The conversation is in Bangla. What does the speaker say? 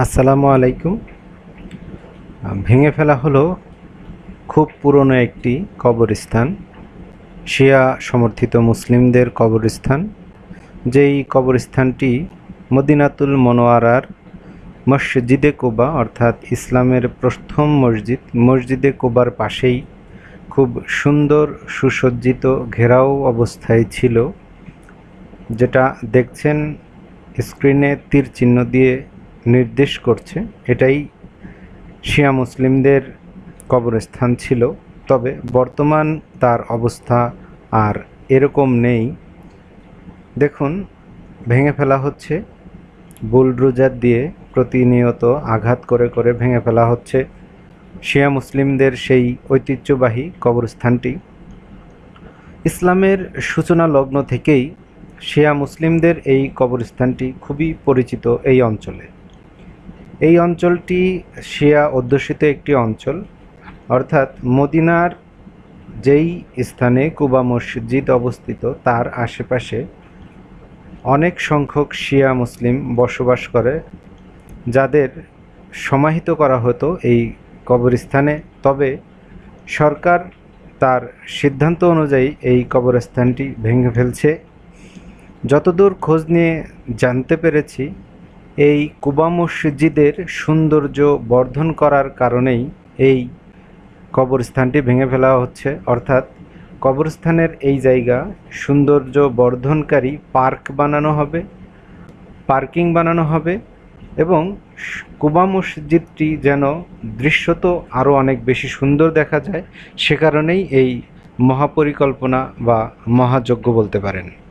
আসসালামু আলাইকুম। ভেঙে ফেলা হলো খুব পুরনো একটি কবরস্থান, শিয়া সমর্থিত মুসলিমদের কবরস্থান, যেই কবরস্থানটি মদিনাতুল মনোয়ারার মসজিদে কোবা, অর্থাৎ ইসলামের প্রথম মসজিদ, মসজিদে কোবার পাশেই খুব সুন্দর সুসজ্জিত ঘেরাও অবস্থায় ছিল, যেটা দেখছেন স্ক্রিনে তীর চিহ্ন দিয়ে নির্দেশ করছে। এটাই শিয়া মুসলিমদের কবরস্থান ছিল। তবে বর্তমান তার অবস্থা আর এরকম নেই। দেখুন, ভেঙে ফেলা হচ্ছে। বুলড্রোজার দিয়ে প্রতিনিয়ত আঘাত করে করে ভেঙে ফেলা হচ্ছে। শিয়া মুসলিমদের সেই ঐতিহ্যবাহী কবরস্থানটি। ইসলামের সূচনা লগ্ন থেকেই শিয়া মুসলিমদের এই কবরস্থানটি খুবই পরিচিত এই অঞ্চলে। এই অঞ্চলটি শিয়া অধ্যুষিত একটি অঞ্চল। অর্থাৎ মদিনার যেই স্থানে কুবা মসজিদ অবস্থিত, তার আশেপাশে অনেক সংখ্যক শিয়া মুসলিম বসবাস করে, যাদের সমাহিত করা হতো এই কবরস্থানে। তবে সরকার তার সিদ্ধান্ত অনুযায়ী এই কবরস্থানটি ভেঙে ফেলছে। যতদূর খোঁজ নিয়ে জানতে পেরেছি এই কুবা মসজিদের সৌন্দর্য বর্ধন করার কারণেই এই কবরস্থানটি ভেঙে ফেলা হচ্ছে। অর্থাৎ কবরস্থানের এই জায়গা সৌন্দর্য বর্ধনকারী পার্ক বানানো হবে, পার্কিং বানানো হবে এবং কুবা মসজিদটি যেন দৃশ্যত আরও অনেক বেশি সুন্দর দেখা যায়, সে কারণেই এই মহাপরিকল্পনা বা মহাযজ্ঞ বলতে পারেন।